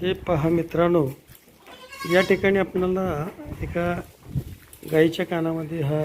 हे पहा मित्रांनो या ठिकाणी आपल्याला एका गाईच्या कानामध्ये हा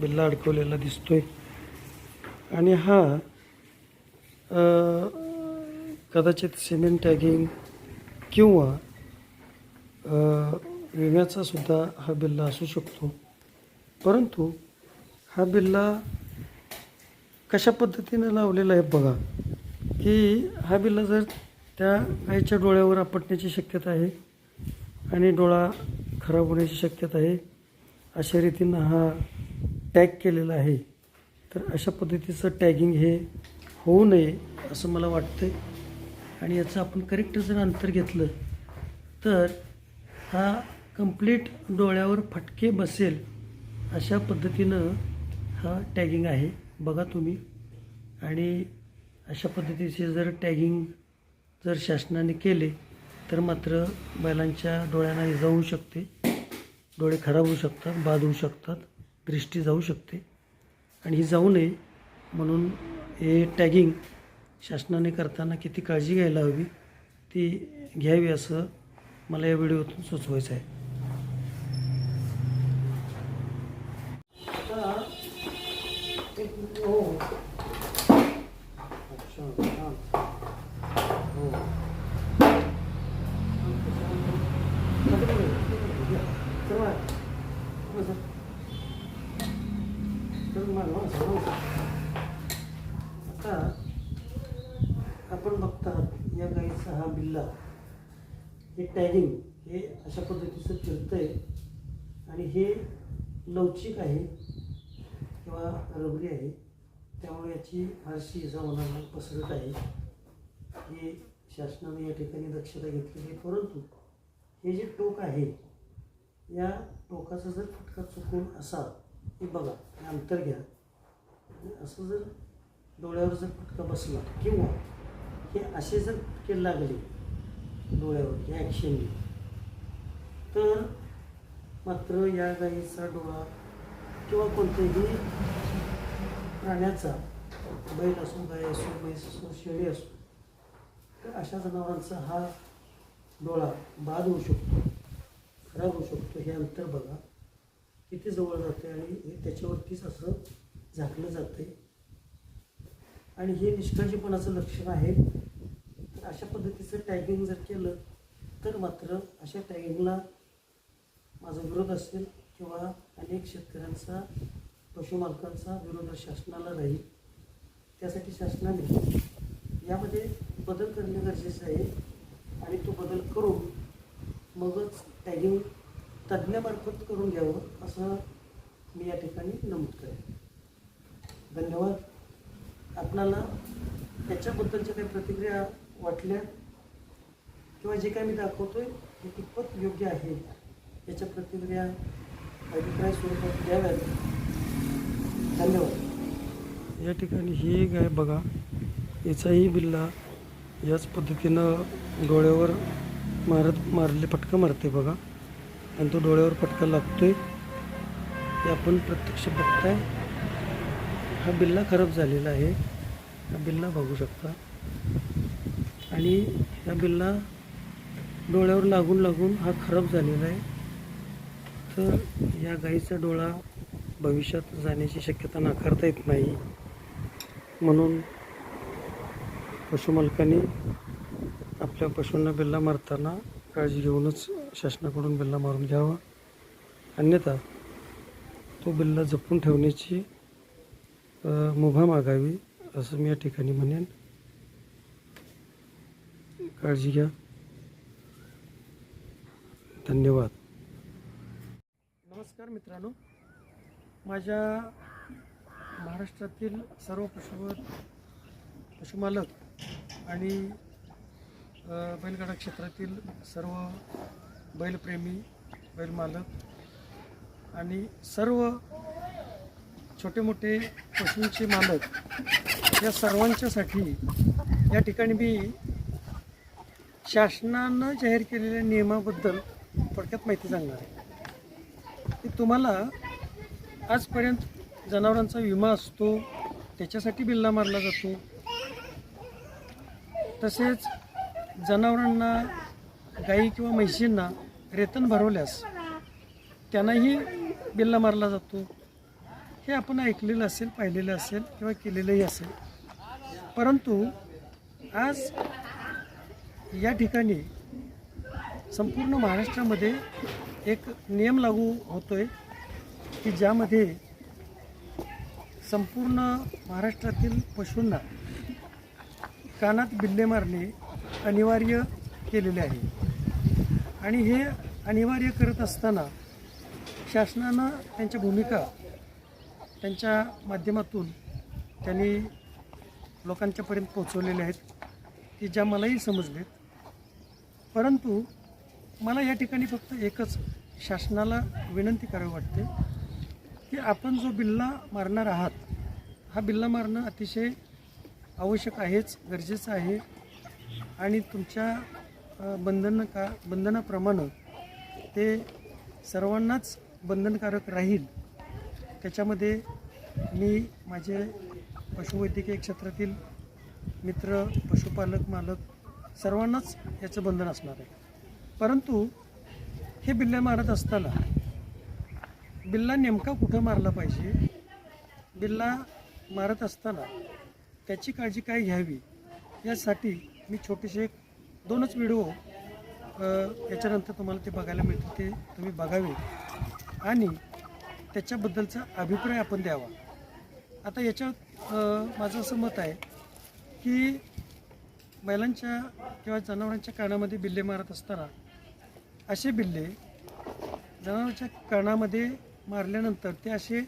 बिल्ला अडकवलेला दिसतोय. आणि हा कदाचित सिमेंट टॅगिंग किंवा विम्याचासुद्धा विम्याचा सुद्धा हा बिल्ला असू शकतो. परंतु हा बिल्ला कशा पद्धतीनं लावलेला आहे बघा की हा बिल्ला जर त्या आईच्या डोळ्यावर आपटण्याची शक्यता आहे आणि डोळा खराब होण्याची शक्यता आहे. अशा रीतीनं हा टॅग केलेला आहे. तर अशा पद्धतीचं टॅगिंग हे होऊ नये असं मला वाटतं आणि याचं आपण करेक्ट जर अंतर घेतलं तर हा कंप्लीट डोळ्यावर फटके बसेल अशा पद्धतीनं हा टॅगिंग आहे. बघा तुम्ही. आणि अशा पद्धतीचे जर टॅगिंग जर शासनाने केले तर मात्र बैलांच्या डोळ्यांना इजा होऊ शकते. डोळे खराब होऊ शकतात बाद होऊ शकतात दृष्टी जाऊ शकते. आणि ही जाऊ नये म्हणून हे टॅगिंग शासनाने करताना किती काळजी घ्यायला हवी ती घ्यावी असं मला या व्हिडिओतून सुचवायचं आहे. आता आपण बघता या गाईचा हा बिल्ला हे टॅगिंग हे अशा पद्धतीचं फिरतंय आणि हे लवचिक आहे किंवा रबरी आहे. त्यामुळे याची फारशी इजा पसरत आहे. हे शासनाने या ठिकाणी दक्षता घेतलेली आहे. परंतु हे जे टोक आहे या टोकाचा जर फटका चुकून असा हे बघा हे अंतर घ्या. असं जर डोळ्यावर जर फटका बसला किंवा हे असे जर फटके लागले डोळ्यावर या ॲक्शनने तर मात्र या गाईचा डोळा किंवा कोणत्याही प्राण्याचा बैल असो गाय असो म्हैस असो शेळी असो तर अशा जनावरांचा हा डोळा बाद होऊ शकतो खराब होऊ शकतो हे अंतर बघा. किती जवळ जाते आणि हे त्याच्यावरतीच असं झाकलं जाते आणि हे निष्काळजीपणाचं लक्षण आहे. तर अशा पद्धतीचं टॅगिंग जर केलं तर मात्र अशा टॅगिंगला माझा विरोध असेल किंवा अनेक शेतकऱ्यांचा पशुमालकांचा विरोध शासनाला राहील. त्यासाठी शासनाने यामध्ये बदल करणे गरजेचं आहे. आणि तो बदल करून मगच टॅगिंग तज्ज्ञमार्फत करून घ्यावं असं मी या ठिकाणी नमूद करेन. धन्यवाद. आपणाला त्याच्याबद्दलच्या काही प्रतिक्रिया वाटल्या किंवा जे काही मी दाखवतोय हे कितपत योग्य आहे याच्या प्रतिक्रिया अभिप्राय स्वरूपात द्याव्यात. धन्यवाद. या ठिकाणी ही गाय बघा. याचाही बिल्ला याच पद्धतीनं डोळ्यावर मारत मारले फटका मारते बघा. आणि तो डोळ्यावर फटका लागतोय. ते आपण प्रत्यक्ष बघताय. हा बिल्ला खराब झालेला आहे. हा बिल्ला बघू शकता. आणि हा बिल्ला डोळ्यावर लागून लागून हा खराब झालेला आहे. तर या गाईचा डोळा भविष्यात जाण्याची शक्यता नाकारता येत नाही. म्हणून पशुमालकाने आपल्या पशूंना बिल्ला मारताना काळजी घेऊनच शासनाकडून बिल्ला मारून घ्यावा. अन्यथा तो बिल्ला जपून ठेवण्याची मुभा मागावी असं मी या ठिकाणी म्हणेन. काळजी घ्या. धन्यवाद. नमस्कार मित्रांनो. माझ्या महाराष्ट्रातील सर्व पशुवर पशुमालक आणि बैलगाडा क्षेत्रातील सर्व बैलप्रेमी बैलमालक आणि सर्व छोटे मोठे पशूंचे मालक या सर्वांच्यासाठी या ठिकाणी मी शासनानं जाहीर केलेल्या नियमाबद्दल थोडक्यात माहिती सांगणार आहे. की तुम्हाला आजपर्यंत जनावरांचा विमा असतो त्याच्यासाठी बिल्ला मारला जातो. तसेच जनावरांना गाई किंवा म्हैशींना रेतन भरवल्यास त्यांनाही बिल्ला मारला जातो. हे आपण ऐकलेलं असेल पाहिलेलं असेल किंवा केलेलंही असेल. परंतु आज या ठिकाणी संपूर्ण महाराष्ट्रामध्ये एक नियम लागू होतो आहे की ज्यामध्ये संपूर्ण महाराष्ट्रातील पशूंना कानात बिल्ले मारणे अनिवार्य केलेले आहे. आणि हे अनिवार्य करत असताना शासनानं त्यांच्या भूमिका त्यांच्या माध्यमातून त्यांनी लोकांच्यापर्यंत पोहोचवलेल्या आहेत की ज्या मलाही समजलेत. परंतु मला या ठिकाणी फक्त एकच शासनाला विनंती करावी वाटते की आपण जो बिल्ला मारणार आहात हा बिल्ला मारणं अतिशय आवश्यक आहेच गरजेचं आहे. आणि तुमच्या बंधन का बंधनाप्रमाणे ते सर्वांनाच बंधनकारक राहील. त्याच्यामध्ये मी माझे पशुवैद्यकीय क्षेत्रातील मित्र पशुपालक मालक सर्वांनाच याचं बंधन असणार आहे. परंतु हे बिल्ल्या मारत असताना बिल्ला नेमका कुठं मारला पाहिजे? बिल्ला मारत असताना त्याची काळजी काय घ्यावी? यासाठी मी छोटेसे एक दोनच व्हिडिओ याच्यानंतर तुम्हाला ते बघायला मिळतील ते तुम्ही बघावे. आणि त्याच्याबद्दलचा अभिप्राय आपण द्यावा. आता याच्यात माझं असं मत आहे की बैलांच्या किंवा जनावरांच्या कानामध्ये बिल्ले मारत असताना असे बिल्ले जनावरांच्या कानामध्ये मारल्यानंतर ते असे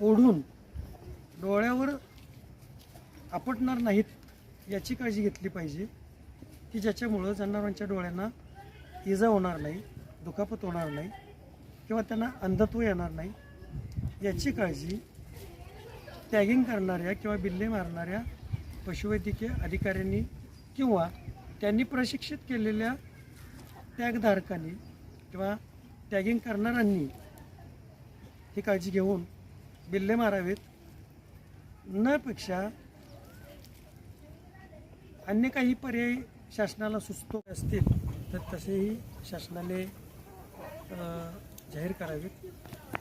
ओढून डोळ्यावर आपटणार नाहीत याची काळजी घेतली पाहिजे. की ज्याच्यामुळं जनावरांच्या डोळ्यांना इजा होणार नाही दुखापत होणार नाही किंवा त्यांना अंधत्व येणार नाही याची काळजी टॅगिंग करणाऱ्या किंवा बिल्ले मारणाऱ्या पशुवैद्यकीय अधिकाऱ्यांनी किंवा त्यांनी प्रशिक्षित केलेल्या टॅगधारकांनी किंवा टॅगिंग करणाऱ्यांनी ही काळजी घेऊन बिल्ले मारावेत. नपेक्षा अन्य काही पर्याय शासनाला सुचतो असतील तर तसेही शासनाने जाहीर करावेत.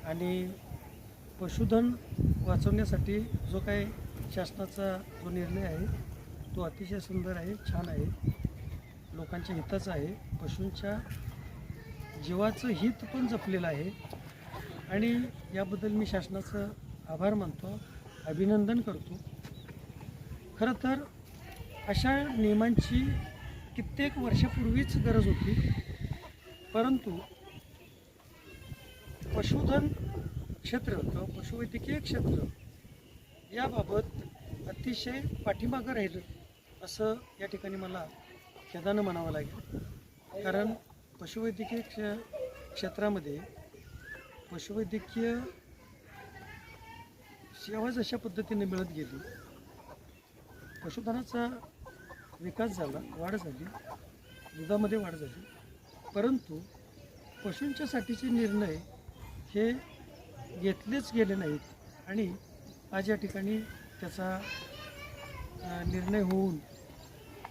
आणि पशुधन वाचवण्यासाठी जो काही शासनाचा जो निर्णय आहे तो अतिशय सुंदर आहे छान आहे. लोकांच्या हिताचं आहे. पशूंच्या जीवाचं हित पण जपलेलं आहे. आणि याबद्दल मी शासनाचं आभार मानतो अभिनंदन करतो. खरं तर अशा नियमांची कित्येक वर्षापूर्वीच गरज होती. परंतु पशुधन क्षेत्र किंवा पशुवैद्यकीय क्षेत्र याबाबत अतिशय पाठीमागं राहिलं असं या ठिकाणी मला खेदानं म्हणावं लागेल. कारण पशुवैद्यकीय क्ष क्षेत्रामध्ये पशुवैद्यकीय सेवा जशा पद्धतीने मिळत गेली पशुधनाचा विकास झाला वाढ झाली दुधामध्ये वाढ झाली. परंतु पशूंच्यासाठीचे निर्णय हे घेतलेच गेले नाहीत आणि आज या ठिकाणी त्याचा निर्णय होऊन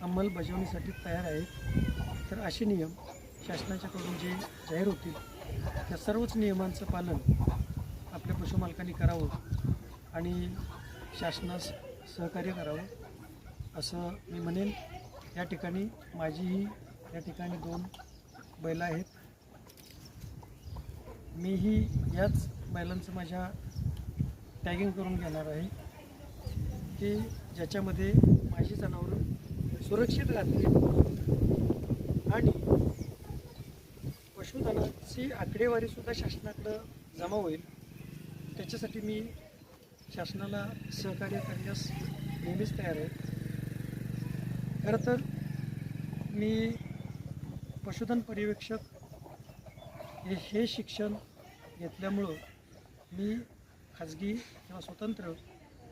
अंमलबजावणीसाठी तयार आहेत. तर असे नियम शासनाच्याकडून जे जाहीर होतील त्या सर्वच नियमांचं पालन आपल्या पशुमालकांनी करावं आणि शासनास सहकार्य करावं. असं मी म्हणेन या ठिकाणी माझीही या ठिकाणी दोन बैलं आहेत. मीही याच बैलांचं माझ्या टॅगिंग करून घेणार आहे की ज्याच्यामध्ये माझी जनावरं सुरक्षित राहतील. आणि पशुधनाची आकडेवारीसुद्धा शासनाकडं जमा होईल. त्याच्यासाठी मी शासनाला सहकार्य करण्यास नेहमीच तयार आहे. खरं तर मी पशुधन पर्यवेक्षक हे हे शिक्षण घेतल्यामुळं मी खाजगी किंवा स्वतंत्र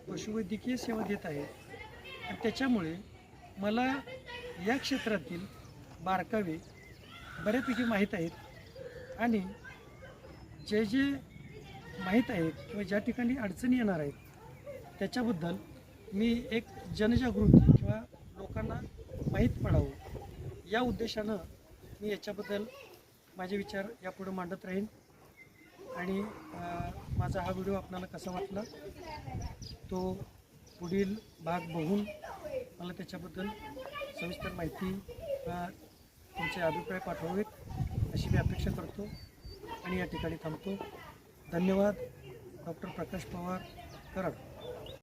पशुवैद्यकीय सेवा देत आहे. आणि त्याच्यामुळे मला या क्षेत्रातील बारकावे बऱ्यापैकी माहीत आहेत. आणि जे जे माहीत आहेत किंवा ज्या ठिकाणी अडचणी येणार आहेत त्याच्याबद्दल मी एक जनजागृती माहीत पडावं. या उद्देशानं मी याच्याबद्दल माझे विचार यापुढं मांडत राहीन. आणि माझा हा व्हिडिओ आपल्याला कसा वाटला तो पुढील भाग बघून मला त्याच्याबद्दल सविस्तर माहिती तुमचे अभिप्राय पाठवावेत अशी मी अपेक्षा करतो आणि या ठिकाणी थांबतो. धन्यवाद. डॉक्टर प्रकाश पवार कराड.